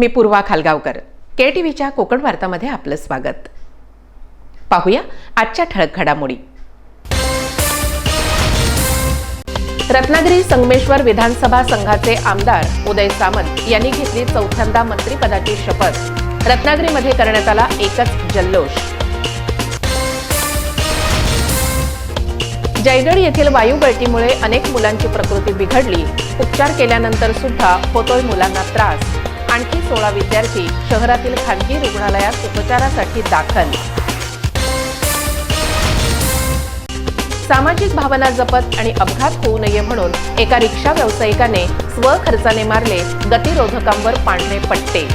मी पूर्वा खालगावकर. के T व्हीच्या कोकण वार्तामध्ये आपलं स्वागत. पाहूया आजच्या ठळक घडामोडी. रत्नागिरी संगमेश्वर विधानसभा संघाचे आमदार उदय सामंत यांनी घेतली चौथ्यांदा मंत्रिपदाची शपथ. रत्नागिरीमध्ये करण्यात आला एकच जल्लोष. जयगड येथील वायू गळतीमुळे अनेक मुलांची प्रकृती बिघडली. उपचार केल्यानंतर सुद्धा होतोय मुलांना त्रास. आणखी सोळा विद्यार्थी शहरातील खाजगी रुग्णालयात उपचारासाठी दाखल. सामाजिक भावना जपत आणि अपघात होऊ नये म्हणून एका रिक्षा व्यावसायिकाने स्वखर्चाने मारले गतिरोधकांवर पांढरे पट्टे.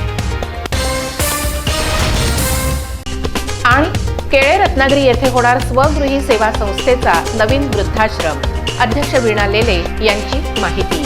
आणि केळे रत्नागिरी येथे होणार स्वगृही सेवा संस्थेचा नवीन वृद्धाश्रम. अध्यक्ष वीणा लेले यांची माहिती.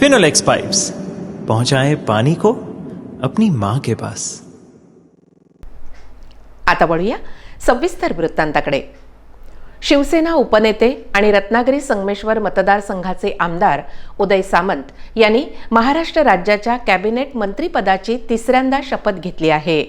फिनोलेक्स पाइप्स पहुंचाए पानी को अपनी मां के पास। आता वळूया सविस्तर वृत्तांताकडे. शिवसेना उपनेते आणि रत्नागिरी संगमेश्वर मतदारसंघाचे आमदार उदय सामंत यांनी महाराष्ट्र राज्याच्या कॅबिनेट मंत्रीपदाची तिसऱ्यांदा शपथ घेतली आहे.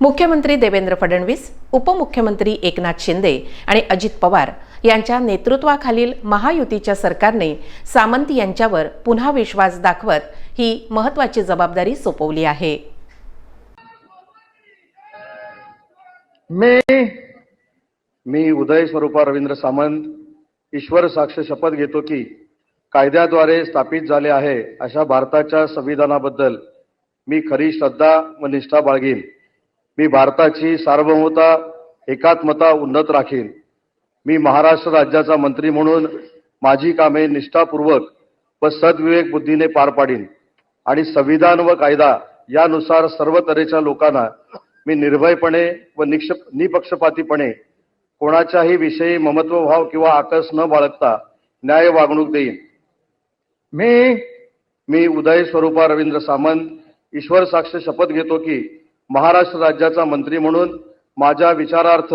मुख्यमंत्री देवेंद्र फडणवीस उपमुख्यमंत्री एकनाथ शिंदे आणि अजित पवार यांच्या नेतृत्वाखालील महायुतीच्या सरकारने सामंत यांच्यावर पुन्हा विश्वास दाखवत ही महत्वाची जबाबदारी सोपवली आहे. मी मी उदय स्वरूपा रवींद्र सामंत ईश्वर साक्ष शपथ घेतो की कायद्याद्वारे स्थापित झाले आहे अशा भारताच्या संविधानाबद्दल मी खरी श्रद्धा व निष्ठा बाळगीन. मी भारताची सार्वभौमता एकात्मता उन्नत राखीन. मी महाराष्ट्र राज्याचा मंत्री म्हणून माझी कामे निष्ठापूर्वक व सद्विवेक बुद्धीने पार पाडीन आणि संविधान व कायदा यानुसार सर्व तऱ्हेच्या लोकांना मी निर्भयपणे व निक्ष निपक्षपातीपणे कोणाच्याही विषयी ममत्वभाव किंवा आकस न बाळगता न्याय वागणूक देईन. मी? मी उदय स्वरूपा रवींद्र सामंत ईश्वर साक्ष शपथ घेतो की महाराष्ट्र राज्याचा मंत्री म्हणून माझ्या विचारार्थ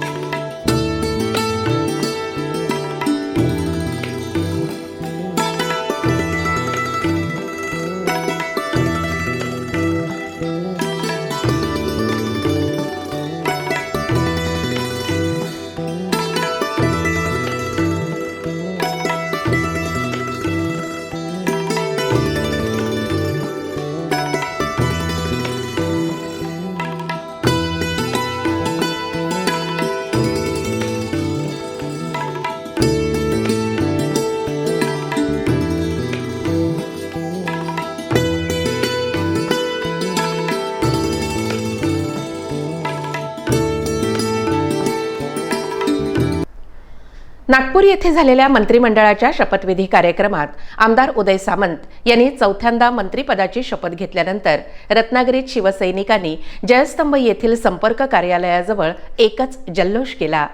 नागपूर येथे झालेल्या मंत्रिमंडळाच्या शपथविधी कार्यक्रमात आमदार उदय सामंत यांनी चौथ्यांदा मंत्रिपदाची शपथ घेतल्यानंतर रत्नागिरीत शिवसैनिकांनी जयस्तंभ येथील संपर्क कार्यालयाजवळ एकच जल्लोष केला.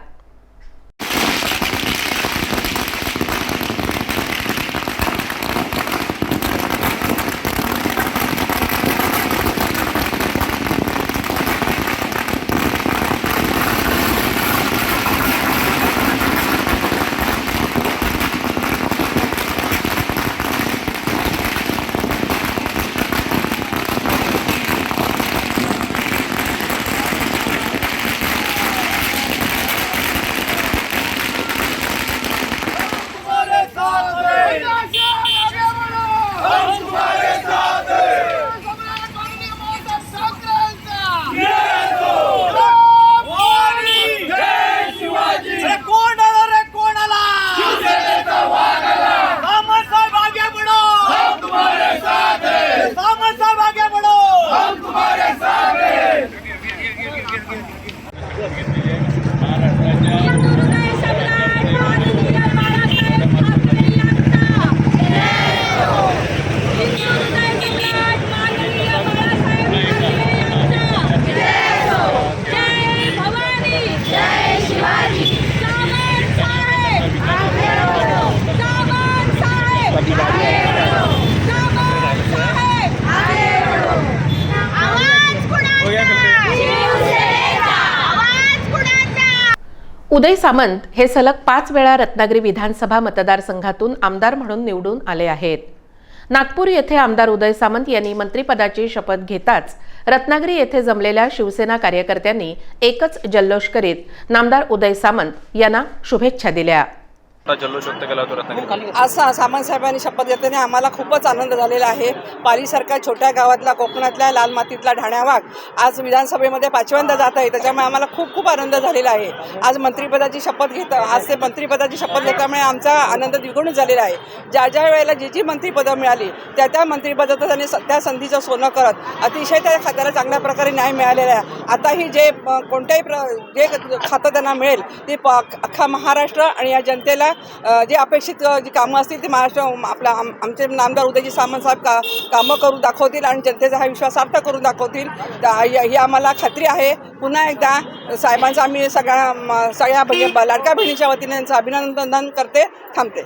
उदय सामंत हे सलग पाच वेळा रत्नागिरी विधानसभा मतदारसंघातून आमदार म्हणून निवडून आले आहेत. नागपूर येथे आमदार उदय सामंत यांनी मंत्रिपदाची शपथ घेताच रत्नागिरी येथे जमलेल्या शिवसेना कार्यकर्त्यांनी एकच जल्लोष करीत नामदार उदय सामंत यांना शुभेच्छा दिल्या. जल्लोष व्यक्त केला होता रत्नागिरी हो, आज सा- सामंत साहेबांनी शपथ घेताना आम्हाला खूपच आनंद झालेला आहे. पालीसारख्या छोट्या गावातला कोकणातल्या लाल मातीतला ढाण्यावाग आज विधानसभेमध्ये पाचव्यांदा जात आहे. त्याच्यामुळे आम्हाला खूप खूप आनंद झालेला आहे. आज मंत्रिपदाची शपथ घेत आज ते मंत्रिपदाची शपथ घेतल्यामुळे आमचा आनंद द्विगुणित झालेला आहे. ज्या ज्या वेळेला जी जी मंत्रिपदं मिळाली त्या त्या मंत्रिपदाचं त्यांनी त्या संधीचं सोनं करत अतिशय त्या खात्याला चांगल्या प्रकारे न्याय मिळालेला आहे. आताही जे कोणत्याही प्र जे खातं त्यांना मिळेल ते प अख्खा महाराष्ट्र आणि या जनतेला जे अपेक्षित जी कामं असतील ती महाराष्ट्र आपला आम आमचे नामदार उदयजी सामंत साहेब का कामं करून दाखवतील आणि जनतेचा हा विश्वास सार्थ करून दाखवतील. ही ही आम्हाला खात्री आहे. पुन्हा एकदा साहेबांचं आम्ही सगळ्या म- सगळ्या बहिणी लाडक्या बहिणीच्या वतीने त्यांचं अभिनंदन करते थांबते.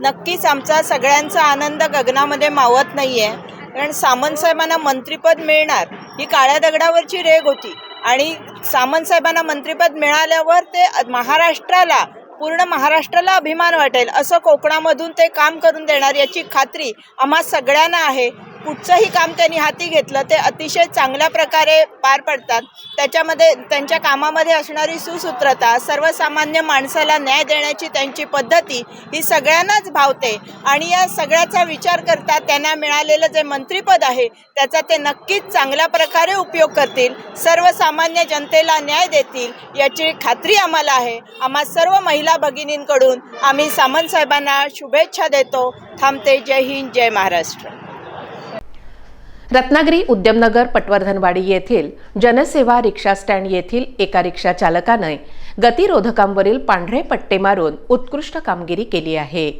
नक्कीच आमचा सगळ्यांचा आनंद गगनामध्ये मावत नाही आहे कारण सामंतसाहेबांना मंत्रिपद मिळणार ही काळ्या दगडावरची रेग होती. आणि सामंतसाहेबांना मंत्रिपद मिळाल्यावर ते महाराष्ट्राला पूर्ण महाराष्ट्राला अभिमान वाटेल असं कोकणामधून ते काम करून देणार याची खात्री आम्हा सगळ्यांना आहे. कुठचंही काम त्यांनी हाती घेतलं ते अतिशय चांगल्या प्रकारे पार पडतात. त्याच्यामध्ये त्यांच्या कामामध्ये असणारी सुसूत्रता सर्वसामान्य माणसाला न्याय देण्याची त्यांची पद्धती ही सगळ्यांनाच भावते. आणि या सगळ्याचा विचार करता त्यांना मिळालेलं जे मंत्रिपद आहे त्याचा ते नक्कीच चांगल्या प्रकारे उपयोग करतील. सर्वसामान्य जनतेला न्याय देतील याची खात्री आम्हाला आहे. आम्हा सर्व महिला भगिनींकडून आम्ही सामंतसाहेबांना शुभेच्छा देतो. थांबते. जय हिंद. जय महाराष्ट्र. रत्नागिरी उद्यमनगर पटवर्धनवाडी येथील जनसेवा रिक्षा स्टँड येथील एका रिक्षा चालकाने गतिरोधकांवरील पांढरे पट्टे मारून उत्कृष्ट कामगिरी केली आहे.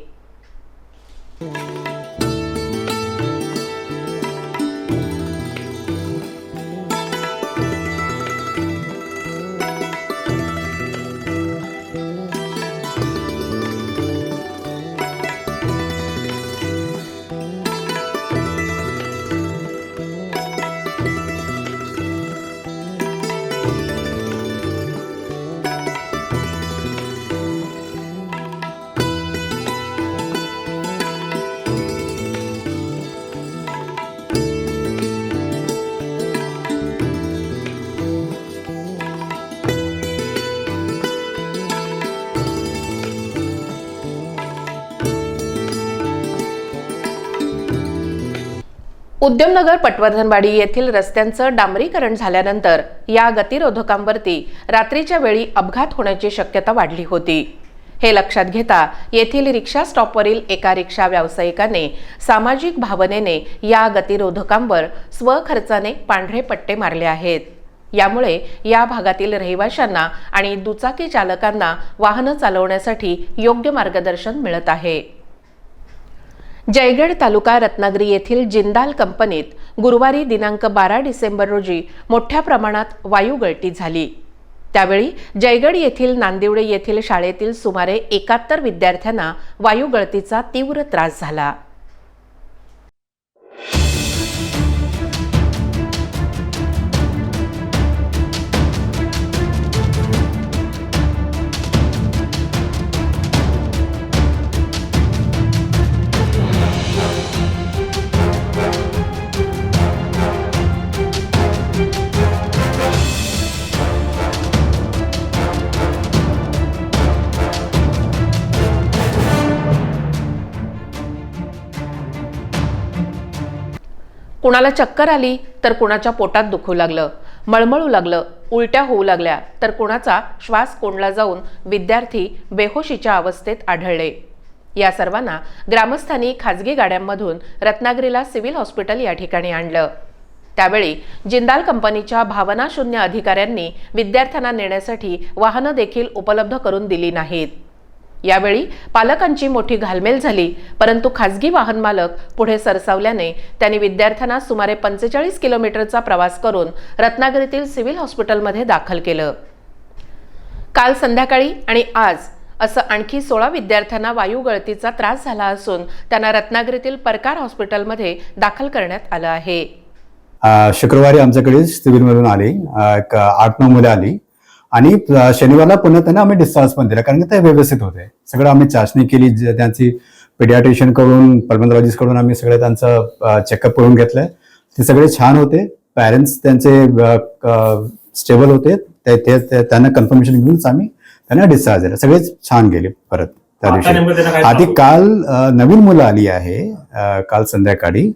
उद्यमनगर पटवर्धनवाडी येथील रस्त्यांचं डांबरीकरण झाल्यानंतर या गतिरोधकांवरती रात्रीच्या वेळी अपघात होण्याची शक्यता वाढली होती. हे लक्षात घेता येथील रिक्षा स्टॉपवरील एका रिक्षा व्यावसायिकाने सामाजिक भावनेने या गतिरोधकांवर स्वखर्चाने पांढरे पट्टे मारले आहेत. यामुळे या भागातील रहिवाशांना आणि दुचाकी चालकांना वाहनं चालवण्यासाठी योग्य मार्गदर्शन मिळत आहे. जयगड तालुका रत्नागिरी येथील जिंदाल कंपनीत गुरुवारी दिनांक बारा डिसेंबर रोजी मोठ्या प्रमाणात वायू गळती झाली. त्यावेळी जयगड येथील नांदिवडे येथील शाळेतील सुमारे एकाहत्तर विद्यार्थ्यांना वायू गळतीचा तीव्र त्रास झाला. कुणाला चक्कर आली तर कुणाच्या पोटात दुखू लागलं मळमळू लागलं उलट्या होऊ लागल्या तर कुणाचा श्वास कोंडला जाऊन विद्यार्थी बेहोशीच्या अवस्थेत आढळले. या सर्वांना ग्रामस्थांनी खाजगी गाड्यांमधून रत्नागिरीला सिव्हिल हॉस्पिटल या ठिकाणी आणलं. त्यावेळी जिंदाल कंपनीच्या भावनाशून्य अधिकाऱ्यांनी विद्यार्थ्यांना नेण्यासाठी वाहनं देखील उपलब्ध करून दिली नाहीत. यावेळी पालकांची मोठी घालमेल झाली परंतु खासगी वाहन मालक पुढे सरसावल्याने त्यांनी विद्यार्थ्यांना सुमारे पंचेचाळीस किलोमीटरचा प्रवास करून रत्नागिरीतील सिव्हिल हॉस्पिटलमध्ये दाखल केलं. काल संध्याकाळी आणि आज असं आणखी सोळा विद्यार्थ्यांना वायू गळतीचा त्रास झाला असून त्यांना रत्नागिरीतील परकार हॉस्पिटलमध्ये दाखल करण्यात आलं आहे. शुक्रवारी आमच्याकडे सिव्हिलमधून आली. एक आठ नऊ मुलं आली. आणि शनिवारला पुन्हा त्यांना आम्ही डिस्चार्ज पण दिला कारण की ते व्यवस्थित होते. सगळं आम्ही चाचणी केली त्यांची पेडियाट्रिशियनकडून पल्मोनॉलॉजिस्टकडून आम्ही सगळं त्यांचं चेकअप करून घेतलंय ते सगळे छान होते. पॅरेंट्स त्यांचे स्टेबल होते. ते त्यांना कन्फर्मेशन घेऊनच आम्ही त्यांना डिस्चार्ज दिला. सगळे छान गेले परत त्या दिवशी. आधी काल नवीन मुलं आली आहे काल संध्याकाळी.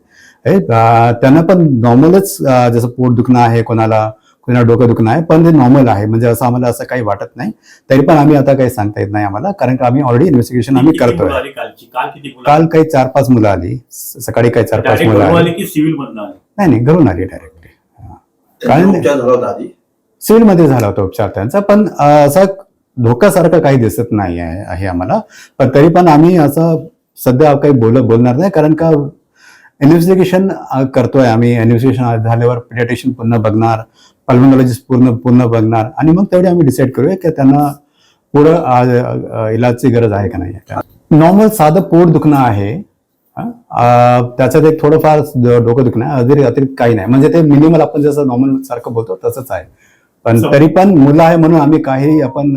त्यांना पण नॉर्मलच जसं पोट दुखणं आहे कोणाला कोणाला डोकं दुखणं आहे पण ते नॉर्मल आहे. म्हणजे असं आम्हाला असं काही वाटत नाही. तरी पण आम्ही आता काही सांगता येत नाही आम्हाला कारण की आम्ही ऑलरेडी इन्व्हेस्टिगेशन आम्ही करतोय. काल किती मुलं काल काही चार पाच मुलं आली. सकाळी काही चार पाच मुलं आली. आली की सिव्हिल मधनं आली? नाही नाही घरून आली डायरेक्टली कारण सिव्हिलमध्ये झाला होता उपचार त्यांचा पण असा धोकासारखं काही दिसत नाही आहे आम्हाला. पण तरी पण आम्ही असं सध्या काही बोल बोलणार नाही कारण का इन्व्हेस्टिगेशन करतोय आम्ही. इन्व्हेस्टिगेशन झाल्यावर पिडियाट्रिशियन पूर्ण बघणार. पल्मोनॉलॉजिस्ट पूर्ण पूर्ण बघणार. आणि मग तेवढे आम्ही डिसाईड करूया की त्यांना पुढं अ, इलाजची गरज आहे का नाही. नॉर्मल साधं पोट दुखणं आहे. त्याच्यात एक थोडंफार डोकं दुखणं आहे. अतिरिक्त अतिरिक्त काही नाही. म्हणजे ते मिनिमल आपण जसं नॉर्मल सारखं बोलतो तसंच आहे. पण तरी पण मुलं आहे म्हणून आम्ही काही आपण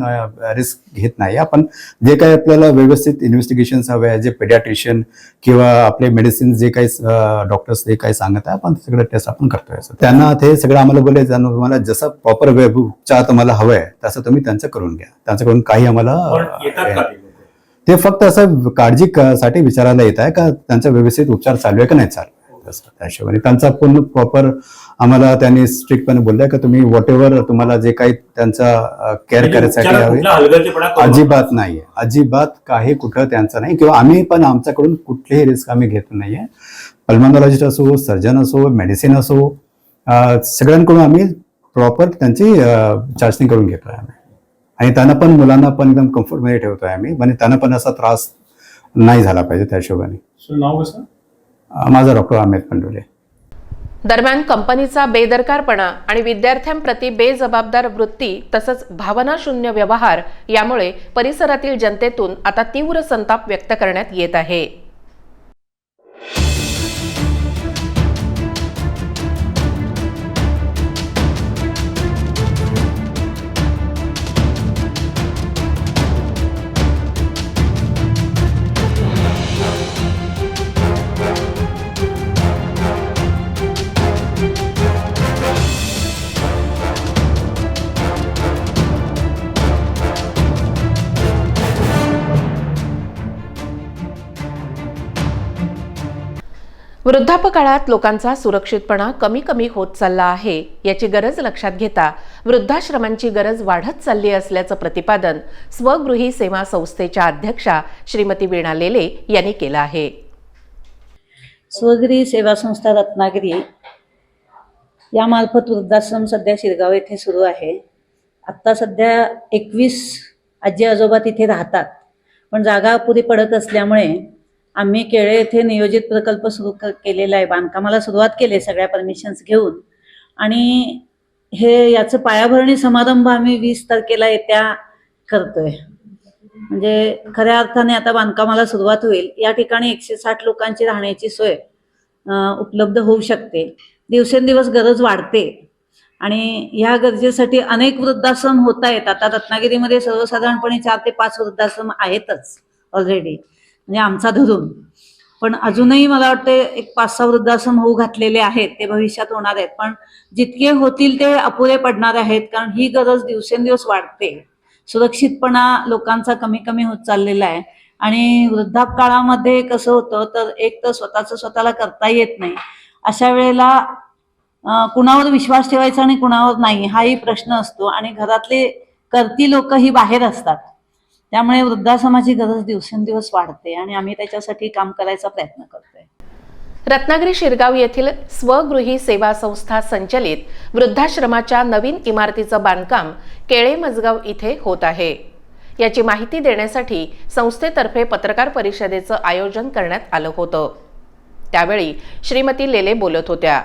रिस्क घेत नाही. आपण जे काही आपल्याला व्यवस्थित इन्व्हेस्टिगेशन हवे आहे जे पेडियाट्रिशियन किंवा आपले मेडिसिन जे काही डॉक्टर्स जे काही सांगत आहे आपण सगळं टेस्ट आपण करतोय. त्यांना ते सगळं आम्हाला बोलले त्यांना तुम्हाला जसं प्रॉपर उपचार तुम्हाला हवं आहे तसं तुम्ही त्यांचं करून घ्या. त्यांच्याकडून काही आम्हाला ते फक्त असं काळजी साठी विचारायला येत आहे का त्यांचा व्यवस्थित उपचार चालू आहे का नाही चालू? तसं त्या हिशोबाने त्यांचा पूर्ण प्रॉपर आम्हाला त्यांनी स्ट्रिक्टपणे बोललंय का तुम्ही वॉट एव्हर तुम्हाला जे काही त्यांचा केअर करायसाठी हवे. अजिबात नाहीये. अजिबात काही कुठं त्यांचं नाही. किंवा आम्ही पण आमच्याकडून कुठलीही रिस्क आम्ही घेत नाहीये. पल्मॉनॉलॉजिस्ट असो सर्जन असो मेडिसिन असो सगळ्यांकडून आम्ही प्रॉपर त्यांची चाचणी करून घेतोय आम्ही. आणि त्यांना पण मुलांना पण एकदम कम्फर्टमध्ये ठेवतोय आम्ही. म्हणजे त्यांना पण असा त्रास नाही झाला पाहिजे त्या हिशोबाने नाव कसं? माझा डॉक्टर अमित पंडोले दरम्यान कंपनीचा बेदरकारपणा आणि विद्यार्थ्यांप्रती बेजबाबदार वृत्ती तसंच भावनाशून्य व्यवहार यामुळे परिसरातील जनतेतून आता तीव्र संताप व्यक्त करण्यात येत आहे. वृद्धापकाळात लोकांचा सुरक्षितपणा कमी कमी होत चालला आहे याची गरज लक्षात घेता वृद्धाश्रमांची गरज वाढत चालली असल्याचं प्रतिपादन स्वगृही सेवा संस्थेच्या अध्यक्षा श्रीमती वीणा लेले यांनी केलं आहे. स्वगृही सेवा संस्था रत्नागिरी यामार्फत वृद्धाश्रम सध्या शिरगाव येथे सुरू आहे. आत्ता सध्या एकवीस आजी आजोबा तिथे राहतात पण जागा अपुरी पडत असल्यामुळे आम्ही केळे येथे नियोजित प्रकल्प सुरू क- केलेला आहे. बांधकामाला सुरुवात केली आहे सगळ्या परमिशन्स घेऊन. आणि हे याचं पायाभरणी समारंभ आम्ही वीस तारखेला येत्या करतोय. म्हणजे खऱ्या अर्थाने आता बांधकामाला सुरुवात होईल. या ठिकाणी एकशे साठ लोकांची राहण्याची सोय उपलब्ध होऊ शकते. दिवसेंदिवस गरज वाढते. आणि ह्या गरजेसाठी अनेक वृद्धाश्रम होत आहेत. आता रत्नागिरीमध्ये सर्वसाधारणपणे चार ते पाच वृद्धाश्रम आहेतच ऑलरेडी म्हणजे आमचा धरून. पण अजूनही मला वाटते एक पाच सहा वृद्धाश्रम होऊ घातलेले आहेत ते भविष्यात होणार आहेत. पण जितके होतील ते अपुरे पडणार आहेत कारण ही गरज दिवसेंदिवस वाढते. सुरक्षितपणा लोकांचा कमी कमी होत चाललेला आहे. आणि वृद्धापकाळामध्ये कसं होतं तर एक तर स्वतःचं स्वतःला करता येत नाही. अशा वेळेला कुणावर विश्वास ठेवायचा आणि कुणावर नाही हाही प्रश्न असतो. आणि घरातले करती लोक ही बाहेर असतात. त्यामुळे वृद्धाश्रमाची गरज दिवसेंदिवस वाढते आणि आम्ही त्याच्यासाठी काम करायचा प्रयत्न करतोय. रत्नागिरी शिरगाव येथील स्वगृही सेवा संस्था संचलित वृद्धाश्रमाच्या नवीन इमारतीचं बांधकाम केळे मजगाव इथे होत आहे. याची माहिती देण्यासाठी संस्थेतर्फे पत्रकार परिषदेचं आयोजन करण्यात आलं होतं. त्यावेळी श्रीमती लेले बोलत होत्या.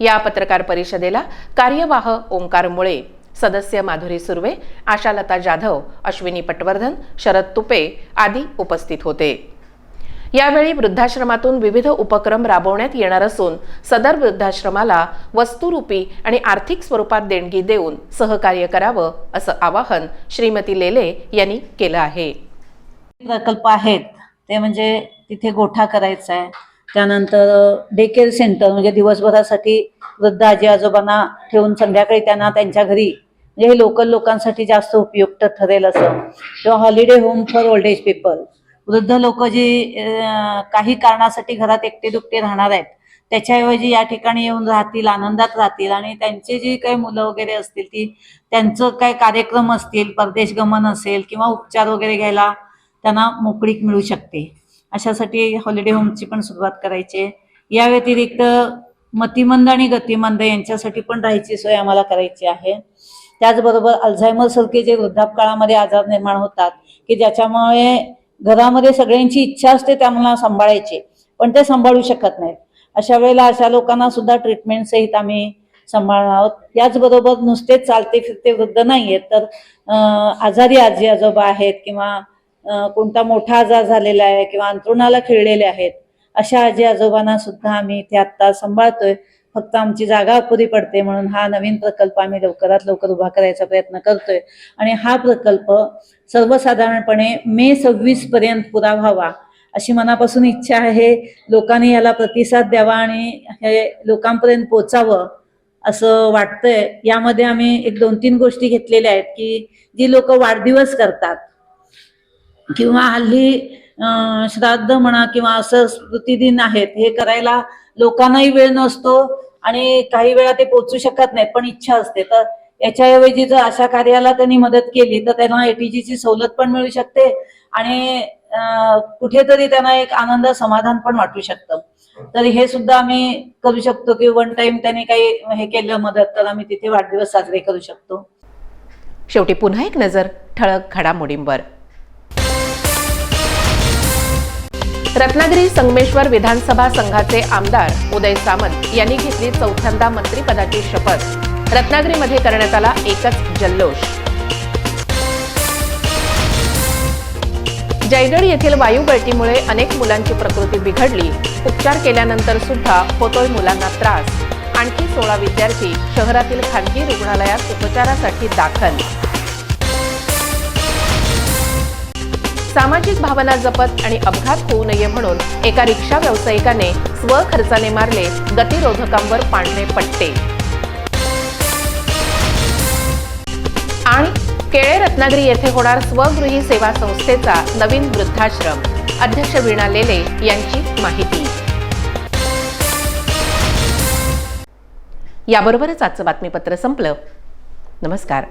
या पत्रकार परिषदेला कार्यवाह ओंकार मुळे सदस्य माधुरी सुर्वे आशालता जाधव अश्विनी पटवर्धन शरद तुपे आदी उपस्थित होते. यावेळी वृद्धाश्रमातून विविध उपक्रम राबवण्यात येणार असून सदर वृद्धाश्रमाला वस्तुरूपी आणि आर्थिक स्वरूपात देणगी देऊन सहकार्य करावं असं आवाहन श्रीमती लेले यांनी केलं आहे. प्रकल्प आहेत. ते म्हणजे तिथे गोठा करायचा आहे. त्यानंतर डे केअर सेंटर म्हणजे दिवसभरासाठी वृद्ध आजी आजोबांना ठेवून संध्याकाळी त्यांना त्यांच्या घरी म्हणजे हे लोकल लोकांसाठी जास्त उपयुक्त ठरेल असं. किंवा holiday home for old age people वृद्ध लोक जी काही कारणासाठी घरात एकटे दुकटे राहणार आहेत त्याच्याऐवजी या ठिकाणी येऊन राहतील आनंदात राहतील आणि त्यांची जी काही मुलं वगैरे असतील ती त्यांचं काय कार्यक्रम असतील परदेश गमन असेल किंवा उपचार वगैरे घ्यायला त्यांना मोकळीक मिळू शकते. अशासाठी हॉलिडे होमची पण सुरुवात करायची आहे. या व्यतिरिक्त मतिमंद आणि गतिमंद यांच्यासाठी पण राहायची सोय आम्हाला करायची आहे. त्याचबरोबर अल्झायमर सारखे जे वृद्धापकाळामध्ये आजार निर्माण होतात की ज्याच्यामुळे घरामध्ये सगळ्यांची इच्छा असते त्यांना सांभाळायची पण ते सांभाळू शकत नाहीत. अशा वेळेला अशा लोकांना सुद्धा ट्रीटमेंट सहित आम्ही सांभाळणार आहोत. त्याचबरोबर नुसतेच चालते फिरते वृद्ध नाही आहेत तर आजारी आजी आजोबा आहेत किंवा कोणता मोठा आजार झालेला आहे किंवा अंतरुणाला खिळलेले आहेत अशा आजी आजोबांना सुद्धा आम्ही ते आत्ता सांभाळतोय. फक्त आमची जागा अपुरी पडते म्हणून हा नवीन प्रकल्प आम्ही लवकरात लवकर उभा करायचा प्रयत्न करतोय. आणि हा प्रकल्प सर्वसाधारणपणे मे सव्वीस पर्यंत पुरा व्हावा अशी मनापासून इच्छा आहे. लोकांनी याला प्रतिसाद द्यावा आणि हे लोकांपर्यंत पोचावं असं वाटतंय. यामध्ये आम्ही एक दोन तीन गोष्टी घेतलेल्या आहेत की जी लोक वाढदिवस करतात किंवा हल्ली श्राद्ध म्हणा किंवा असं स्मृतिदिन आहेत हे करायला लोकांनाही वेळ नसतो आणि काही वेळा ते पोचू शकत नाहीत पण इच्छा असते. तर याच्याऐवजी जर अशा कार्याला त्यांनी मदत केली तर त्यांना एटीजीची सवलत पण मिळू शकते आणि कुठेतरी त्यांना एक आनंद समाधान पण वाटू शकतं. तर हे सुद्धा आम्ही करू शकतो की वन टाइम त्यांनी काही हे केलं मदत तर आम्ही तिथे वाढदिवस साजरे करू शकतो. शेवटी पुन्हा एक नजर ठळक घडामोडींवर. रत्नागिरी संगमेश्वर विधानसभा संघाचे आमदार उदय सामंत यांनी घेतली चौथ्यांदा मंत्रिपदाची शपथ. रत्नागिरीमध्ये करण्यात आला एकच जल्लोष. जयगड येथील वायू गळतीमुळे अनेक मुलांची प्रकृती बिघडली. उपचार केल्यानंतर सुद्धा होतोय मुलांना त्रास. आणखी सोळा विद्यार्थी शहरातील खाजगी रुग्णालयात उपचारासाठी दाखल. सामाजिक भावना जपत आणि अपघात होऊ नये म्हणून एका रिक्षा व्यावसायिकाने स्वखर्चाने मारले गतिरोधकांवर पांढरे पट्टे. आणि केळे रत्नागिरी येथे होणार स्वगृही सेवा संस्थेचा नवीन वृद्धाश्रम. अध्यक्ष वीणा लेले यांची माहिती. याबरोबरच आजचं बातमीपत्र संपलं. नमस्कार.